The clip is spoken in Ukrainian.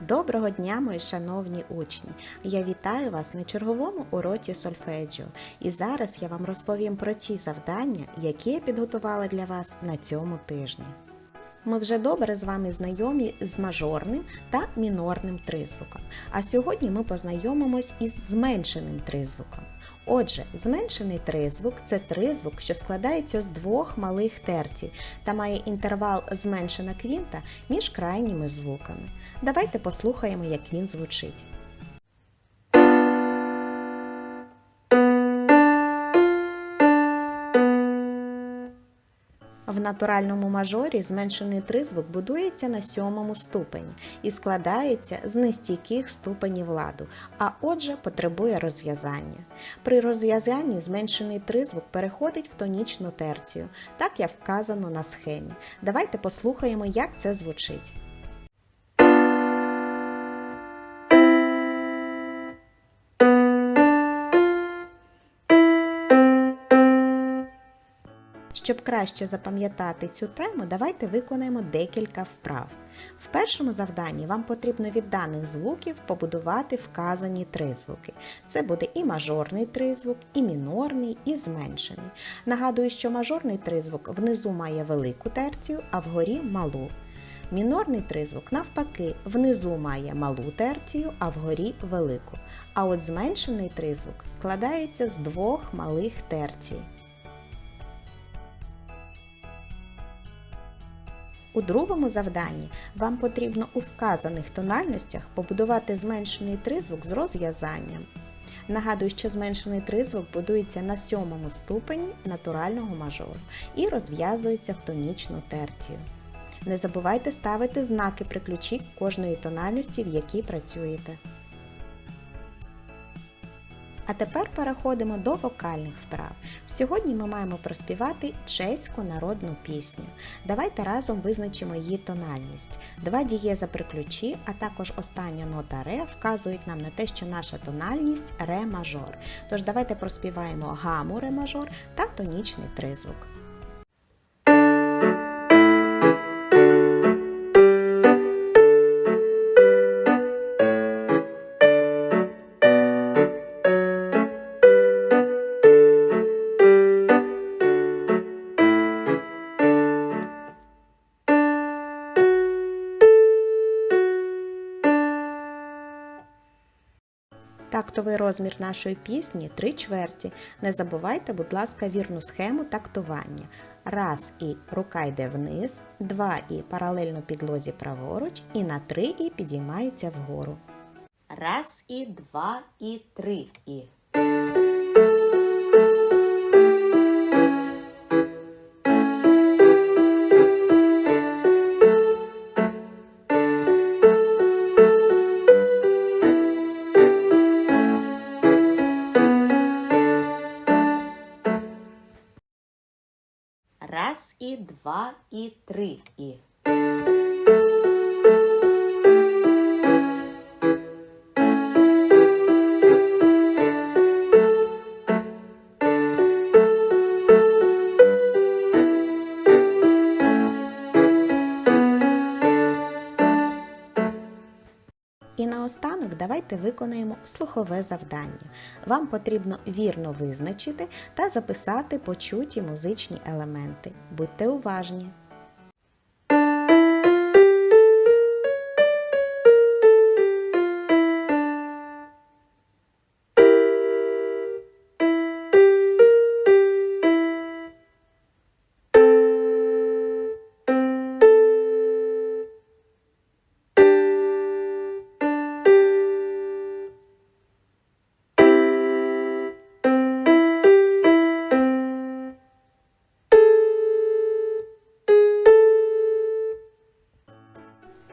Доброго дня, мої шановні учні! Я вітаю вас на черговому уроці сольфеджіо. І зараз я вам розповім про ті завдання, які я підготувала для вас на цьому тижні. Ми вже добре з вами знайомі з мажорним та мінорним тризвуком. А сьогодні ми познайомимось із зменшеним тризвуком. Отже, зменшений тризвук це тризвук, що складається з двох малих терцій та має інтервал зменшена квінта між крайніми звуками. Давайте послухаємо, як він звучить. В натуральному мажорі зменшений тризвук будується на сьомому ступені і складається з нестійких ступенів ладу, а отже потребує розв'язання. При розв'язанні зменшений тризвук переходить в тонічну терцію, так як вказано на схемі. Давайте послухаємо, як це звучить. Щоб краще запам'ятати цю тему, давайте виконаємо декілька вправ. В першому завданні вам потрібно від даних звуків побудувати вказані тризвуки. Це буде і мажорний тризвук, і мінорний, і зменшений. Нагадую, що мажорний тризвук внизу має велику терцію, а вгорі малу. Мінорний тризвук, навпаки, внизу має малу терцію, а вгорі велику. А от зменшений тризвук складається з двох малих терцій. У другому завданні вам потрібно у вказаних тональностях побудувати зменшений тризвук з розв'язанням. Нагадую, що зменшений тризвук будується на сьомому ступені натурального мажору і розв'язується в тонічну терцію. Не забувайте ставити знаки при ключі кожної тональності, в якій працюєте. А тепер переходимо до вокальних вправ. Сьогодні ми маємо проспівати чеську народну пісню. Давайте разом визначимо її тональність. Два дієза при ключі, а також остання нота ре вказують нам на те, що наша тональність ре мажор. Тож давайте проспіваємо гаму ре мажор та тонічний тризвук. Тактовий розмір нашої пісні три чверті. Не забувайте, будь ласка, вірну схему тактування. Раз і рука йде вниз, два і паралельно підлозі праворуч, і на три і підіймається вгору. Раз і два і три і. Раз і два і три і. Наостанок давайте виконаємо слухове завдання. Вам потрібно вірно визначити та записати почуті музичні елементи. Будьте уважні!